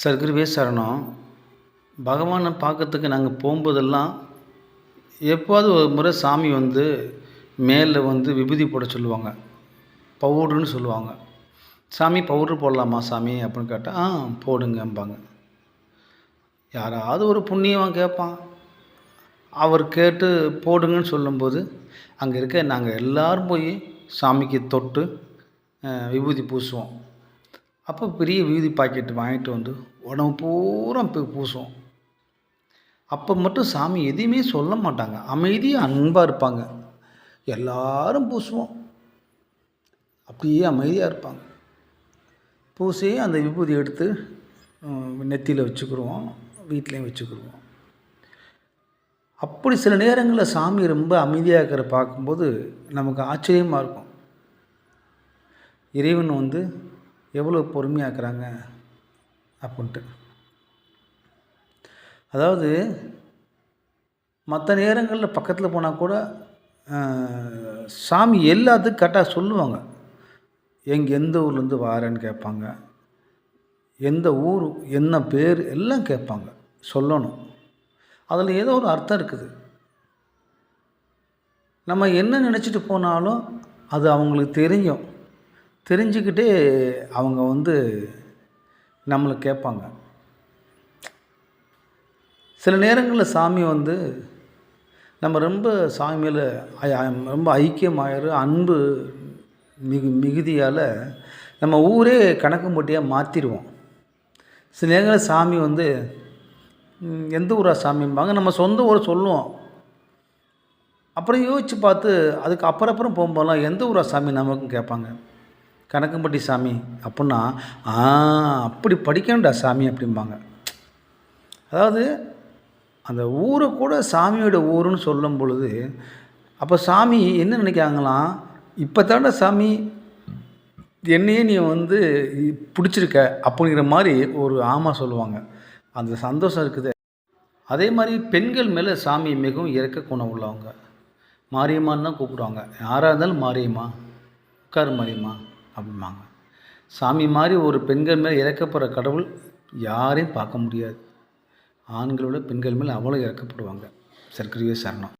சர்க்குருவே சரணம் பகவானை பார்க்கறதுக்கு நாங்கள் போகும்போதெல்லாம் எப்போவாவது ஒரு முறை சாமி வந்து மேலே வந்து விபூதி போட சொல்லுவாங்க. பவுடர்னு சொல்லுவாங்க. சாமி பவுட்ரு போடலாமா சாமி? அப்படின்னு கேட்டால் ஆ போடுங்கம்பாங்க. யாராவது ஒரு புண்ணியவன் கேட்பான் அவர் கேட்டு போடுங்கன்னு சொல்லும்போது அங்கே இருக்க நாங்கள் எல்லோரும் போய் சாமிக்கு தொட்டு விபூதி பூசுவோம். அப்போ பெரிய விபூதி பாக்கெட் வாங்கிட்டு வந்து உடம்பு பூரா போய் பூசுவோம் அப்போ மட்டும் சாமி எதையுமே சொல்ல மாட்டாங்க. அமைதியாக அன்பாக இருப்பாங்க. எல்லாரும் பூசுவோம். அப்படியே அமைதியாக இருப்பாங்க. பூசி அந்த விபூதி எடுத்து நெத்தியில் வச்சுக்கிடுவோம். வீட்லேயும் வச்சுக்கிடுவோம். அப்படி சில நேரங்களில் சாமி ரொம்ப அமைதியாக இருக்கிற பார்க்கும்போது நமக்கு ஆச்சரியமாக இருக்கும். இறைவன் வந்து எவ்வளோ பொறுமையாக்குறாங்க அப்படின்ட்டு. அதாவது மற்ற நேரங்களில் பக்கத்தில் போனால் கூட சாமி எல்லாத்துக்கும் கரெக்டாக சொல்லுவாங்க. எங்கள் எந்த ஊர்லேருந்து வாரேன்னு கேட்பாங்க. எந்த ஊர் என்ன பேர் எல்லாம் கேட்பாங்க. சொல்லணும். அதில் ஏதோ ஒரு அர்த்தம் இருக்குது. நம்ம என்ன நினச்சிட்டு போனாலும் அது அவங்களுக்கு தெரியும். தெரிஞ்சுக்கிட்டே அவங்க வந்து நம்மளை கேட்பாங்க. சில நேரங்களில் சாமி வந்து நம்ம ரொம்ப சாமி மேலே ரொம்ப ஐக்கியமாயிரு அன்பு மிகு மிகுதியால் நம்ம ஊரே கணக்கு போட்டியாக மாற்றிடுவோம் சில நேரங்களில் சாமி வந்து எந்த ஊரா சாமிம்பாங்க? நம்ம சொந்த ஊரை சொல்லுவோம். அப்புறம் யோசித்து பார்த்து அதுக்கு அப்புறம் அப்புறம் போகும்போதெல்லாம் எந்த ஊரா சாமி? நமக்கும் கேட்பாங்க. கணக்கம்பட்டி சாமி அப்புடின்னா ஆ அப்படி படிக்கணும்டா சாமி அப்படிம்பாங்க. அதாவது அந்த ஊரை கூட சாமியோட ஊருன்னு சொல்லும் பொழுது அப்போ சாமி என்ன நினைக்கிறாங்களாம் இப்போ தாண்டா சாமி என்னையே நீ வந்து பிடிச்சிருக்க அப்படிங்கிற மாதிரி ஒரு ஆமா சொல்லுவாங்க. அந்த சந்தோஷம் இருக்குது. அதே மாதிரி பெண்கள் மேலே சாமி மிகவும் இறக்க குணம் உள்ளவங்க. மாரியம்மான்னு தான் கூப்பிடுவாங்க. யாராக இருந்தாலும் மாரியம்மா உட்காரு மாரியம்மா. அப்படிம்பாங்க. சாமி மாதிரி ஒரு பெண்கள் மேலே இறக்கப்படுற கடவுள் யாரையும் பார்க்க முடியாது. ஆண்களோட பெண்கள் மேலே அவ்வளோ இறக்கப்படுவாங்க. சர்க்கரையே சரணம்